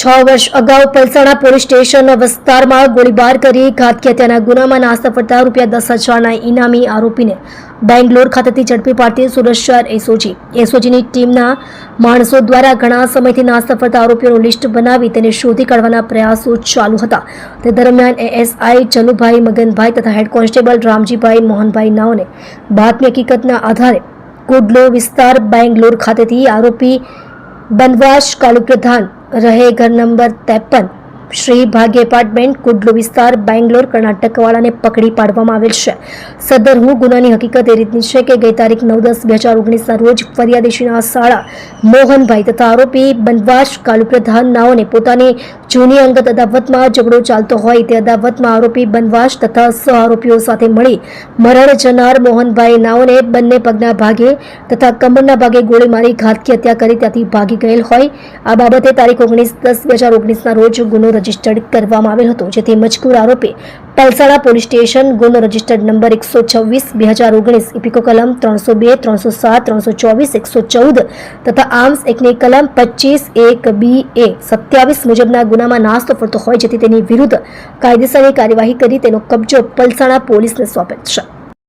છ વર્ષ અગાઉ પલસાણા પોલીસ સ્ટેશન વિસ્તારમાં ગોળીબાર કરી ઘાતકી હત્યાના ગુનામાં નાસ્તા ફરતા રૂપિયા દસ હજારના ઇનામી આરોપીને બેંગ્લોર ખાતેથી ઝડપી પાડતી સુરત શહેર એસઓજી. એસઓજીની ટીમના માણસો દ્વારા ઘણા સમયથી નાસ્તફરતા આરોપીઓનું લિસ્ટ બનાવી તેને શોધી કાઢવાના પ્રયાસો ચાલુ હતા. તે દરમિયાન A S I Chanubhai Maganbhai તથા હેડ કોન્સ્ટેબલ રામજીભાઈ મોહનભાઈ નાઓને બાતમી હકીકતના આધારે કુડલો વિસ્તાર બેંગ્લોર ખાતેથી આરોપી બનવાસ કાલુ પ્રધાન રહે ઘર નંબર ત્રેપન. શ્રી ભાગ્ય એપાર્ટમેન્ટ કુડલુ વિસ્તાર, બેંગ્લોર, કર્ણાટકવાળાને પકડી પાડવામાં આવેલ છે. સદર હું ગુનાની હકીકત એ રીતની છે કે ગઈ તારીખ નવ દસ બે હજાર ઓગણીસના રોજ ફરિયાદીશીના શાળા મોહનભાઈ તથા આરોપી બનવાસ કાલુ પ્રધાન નાઓને પોતાની જૂની અંગત અદાવતમાં ઝઘડો ચાલતો હોય તે અદાવતમાં આરોપી બનવાસ તથા સહ આરોપીઓ સાથે મળી મરણ જનાર મોહનભાઈ નાઓને બંને પગના ભાગે તથા કમરના ભાગે ગોળી મારી ઘાતકી હત્યા કરી ત્યાંથી ભાગી ગયેલ હોય. આ બાબતે તારીખ ઓગણીસ દસ બે હજાર ઓગણીસના રોજ ગુનો રજીસ્ટર્ડ કરવામાં આવેલ હતો, જેથી મજકૂર આરોપી પલસાણા પોલીસ સ્ટેશન ગુનો રજીસ્ટર્ડ નંબર એકસો છવ્વીસ, બે હજાર ઓગણીસ, ઇપિકો કલમ ત્રણસો બે, ત્રણસો સાત, ત્રણસો ચોવીસ, એકસો ચૌદ તથા આર્મ્સ એકની કલમ પચીસ, એક, બી, એ સત્યાવીસ મુજબના ગુનામાં નાસ્તો ફરતો હોય, જેથી તેની વિરુદ્ધ કાયદેસરની કાર્યવાહી કરી તેનો કબજો પલસાણા પોલીસને સોંપેલ છે.